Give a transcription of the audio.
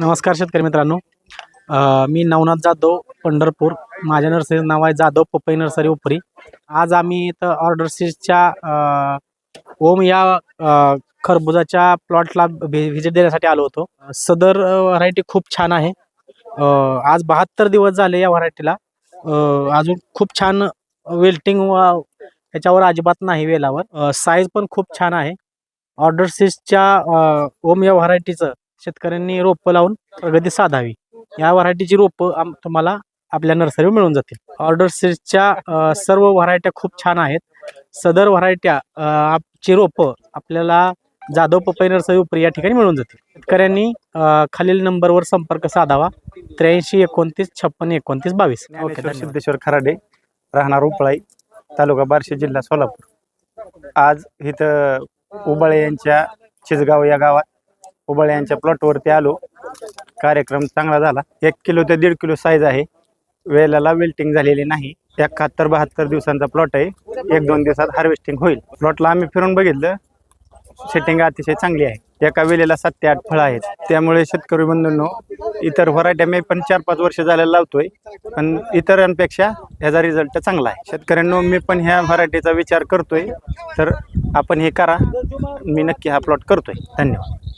नमस्कार शेतकरी मित्रांनो. मी नवनाथ जाधव पंढरपूर. माझ्या नर्सरीचं नाव आहे जाधव पपई नर्सरी उपरी. आज आम्ही इथं ऑर्डर सीजच्या ओम या खरबुजाच्या प्लॉटला व्हिजिट देण्यासाठी आलो होतो. सदर व्हरायटी खूप छान आहे. आज बहात्तर दिवस झाले या व्हरायटीला अजून खूप छान वेल्टिंग याच्यावर अजिबात नाही वेलावर. साईज पण खूप छान आहे. ऑर्डर सीजच्या ओम या व्हरायटीचं शेतकऱ्यांनी रोपं लावून प्रगती साधावी. या व्हरायटीची रोपं तुम्हाला आपल्या नर्सरीवर मिळून जातील. ऑर्डर सीजच्या सर्व व्हरायट्या खूप छान आहेत. सदर व्हरायट्या ची रोपं आपल्याला जाधव पपई नर्सरी उपरी या ठिकाणी मिळून जातील. शेतकऱ्यांनी खालील नंबरवर संपर्क साधावा. त्र्याऐंशी एकोणतीस छप्पन एकोणतीस बावीस. ओके. सिद्धेश्वर खराडे राहणार उपळाई तालुका बार्शी जिल्हा सोलापूर. आज इथं उबाळे यांच्या चिचगाव या गावात उबाळे यांच्या प्लॉटवरती आलो. कार्यक्रम चांगला झाला. एक किलो ते दीड किलो साईज आहे. वेलाला वेल्टिंग झालेली नाही. एकाहत्तर बहात्तर दिवसांचा प्लॉट आहे. एक दोन दिवसात हार्वेस्टिंग होईल. प्लॉटला आम्ही फिरून बघितलं. सेटिंग अतिशय चांगली आहे. एका वेळेला सात ते आठ फळं आहेत. त्यामुळे शेतकरी बंधूंनो इतर व्हरायट्या मी पण चार पाच वर्ष झालेला लावतोय. पण इतरांपेक्षा ह्याचा रिझल्ट चांगला आहे. शेतकऱ्यांनो मी पण ह्या व्हरायटीचा विचार करतोय. तर आपण हे करा. मी नक्की हा प्लॉट करतोय. धन्यवाद.